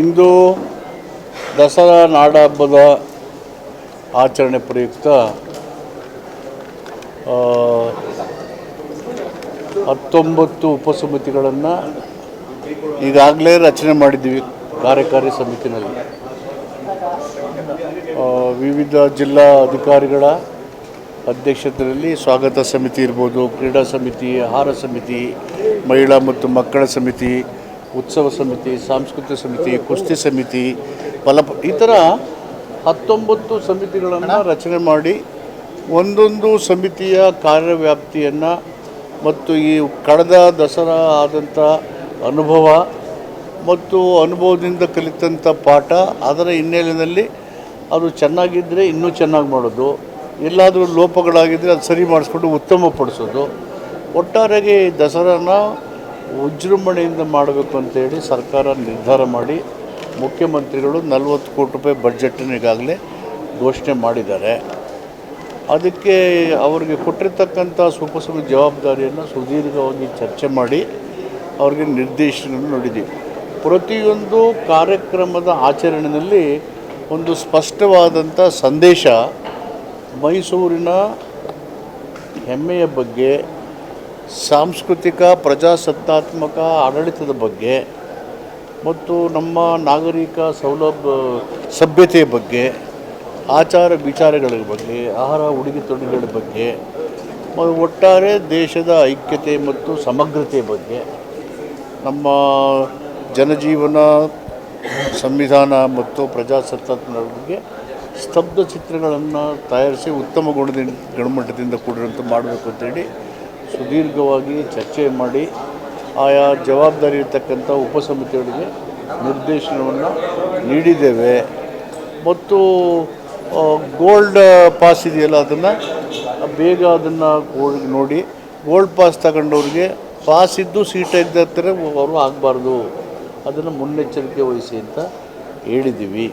ಇಂದು ದಸರಾ ನಾಡ ಹಬ್ಬದ ಆಚರಣೆ ಪ್ರಯುಕ್ತ ಹತ್ತೊಂಬತ್ತು ಉಪಸಮಿತಿಗಳನ್ನು ಈಗಾಗಲೇ ರಚನೆ ಮಾಡಿದ್ದೀವಿ, ಕಾರ್ಯಕಾರಿ ಸಮಿತಿನಲ್ಲಿ. ವಿವಿಧ ಜಿಲ್ಲಾ ಅಧಿಕಾರಿಗಳ ಅಧ್ಯಕ್ಷತೆಯಲ್ಲಿ ಸ್ವಾಗತ ಸಮಿತಿ ಇರ್ಬೋದು, ಕ್ರೀಡಾ ಸಮಿತಿ, ಆಹಾರ ಸಮಿತಿ, ಮಹಿಳಾ ಮತ್ತು ಮಕ್ಕಳ ಸಮಿತಿ ಉತ್ಸವ ಸಮಿತಿ, ಸಾಂಸ್ಕೃತಿಕ ಸಮಿತಿ, ಕುಸ್ತಿ ಸಮಿತಿ ಫಲಪ ಈ ಥರ ಹತ್ತೊಂಬತ್ತು ಸಮಿತಿಗಳನ್ನು ರಚನೆ ಮಾಡಿ ಒಂದೊಂದು ಸಮಿತಿಯ ಕಾರ್ಯವ್ಯಾಪ್ತಿಯನ್ನು ಮತ್ತು ಈ ಕಳೆದ ದಸರಾ ಆದಂಥ ಅನುಭವ ಮತ್ತು ಅನುಭವದಿಂದ ಕಲಿತಂಥ ಪಾಠ ಅದರ ಹಿನ್ನೆಲೆಯಲ್ಲಿ ಅದು ಚೆನ್ನಾಗಿದ್ದರೆ ಇನ್ನೂ ಚೆನ್ನಾಗಿ ಮಾಡೋದು. ಎಲ್ಲಾದರೂ ಲೋಪಗಳಾಗಿದ್ದರೆ ಅದು ಸರಿ ಮಾಡಿಸ್ಕೊಂಡು ಉತ್ತಮಪಡಿಸೋದು ಒಟ್ಟಾರೆಯಾಗಿ ಈ ದಸರಾನ ವಿಜೃಂಭಣೆಯಿಂದ ಮಾಡಬೇಕು ಅಂತೇಳಿ ಸರ್ಕಾರ ನಿರ್ಧಾರ ಮಾಡಿ ಮುಖ್ಯಮಂತ್ರಿಗಳು ನಲವತ್ತು ಕೋಟಿ ರೂಪಾಯಿ ಬಜೆಟ್ನ ಈಗಾಗಲೇ ಘೋಷಣೆ ಮಾಡಿದ್ದಾರೆ. ಅದಕ್ಕೆ ಅವರಿಗೆ ಕೊಟ್ಟಿರ್ತಕ್ಕಂಥ ಸುಪಸಮಿ ಜವಾಬ್ದಾರಿಯನ್ನು ಸುದೀರ್ಘವಾಗಿ ಚರ್ಚೆ ಮಾಡಿ ಅವರಿಗೆ ನಿರ್ದೇಶನ ನೋಡಿದ್ದೀವಿ. ಪ್ರತಿಯೊಂದು ಕಾರ್ಯಕ್ರಮದ ಆಚರಣೆಯಲ್ಲಿ ಒಂದು ಸ್ಪಷ್ಟವಾದಂಥ ಸಂದೇಶ ಮೈಸೂರಿನ ಹೆಮ್ಮೆಯ ಬಗ್ಗೆ ಸಾಂಸ್ಕೃತಿಕ, ಪ್ರಜಾಸತ್ತಾತ್ಮಕ, ಆಡಳಿತದ ಬಗ್ಗೆ ಮತ್ತು ನಮ್ಮ ನಾಗರಿಕ ಸೌಲಭ್ಯ ಸಭ್ಯತೆಯ ಬಗ್ಗೆ, ಆಚಾರ ವಿಚಾರಗಳ ಬಗ್ಗೆ, ಆಹಾರ, ಉಡುಗೆ ತೊಡುಗೆಗಳ ಬಗ್ಗೆ ಒಟ್ಟಾರೆ ದೇಶದ ಐಕ್ಯತೆ ಮತ್ತು ಸಮಗ್ರತೆ ಬಗ್ಗೆ, ನಮ್ಮ ಜನಜೀವನ ಸಂವಿಧಾನ ಮತ್ತು ಪ್ರಜಾಸತ್ತಾತ್ಮಕ ಬಗ್ಗೆ ಸ್ತಬ್ಧ ಚಿತ್ರಗಳನ್ನು ತಯಾರಿಸಿ ಉತ್ತಮ ಗುಣದಿಂದ ಗುಣಮಟ್ಟದಿಂದ ಕೂಡಿರುವಂತೆ ಮಾಡಬೇಕು ಅಂತೇಳಿ ಸುದೀರ್ಘವಾಗಿ ಚರ್ಚೆ ಮಾಡಿ ಆಯಾ ಜವಾಬ್ದಾರಿ ಇರತಕ್ಕಂಥ ಉಪಸಮಿತಿಗಳಿಗೆ ನಿರ್ದೇಶನವನ್ನು ನೀಡಿದ್ದೇವೆ. ಮತ್ತು ಗೋಲ್ಡ್ ಪಾಸ್ ಇದೆಯಲ್ಲ ಅದನ್ನು? ಬೇಗ ಅದನ್ನು ನೋಡಿ ಗೋಲ್ಡ್ ಪಾಸ್ ತಗೊಂಡವ್ರಿಗೆ ಪಾಸ್ ಇದ್ದು ಸೀಟ್ ಇದ್ದರೆ ಅವರು ಆಗಬಾರ್ದು. ಅದನ್ನು ಮುನ್ನೆಚ್ಚರಿಕೆ ವಹಿಸಿ ಅಂತ ಹೇಳಿದ್ದೀವಿ.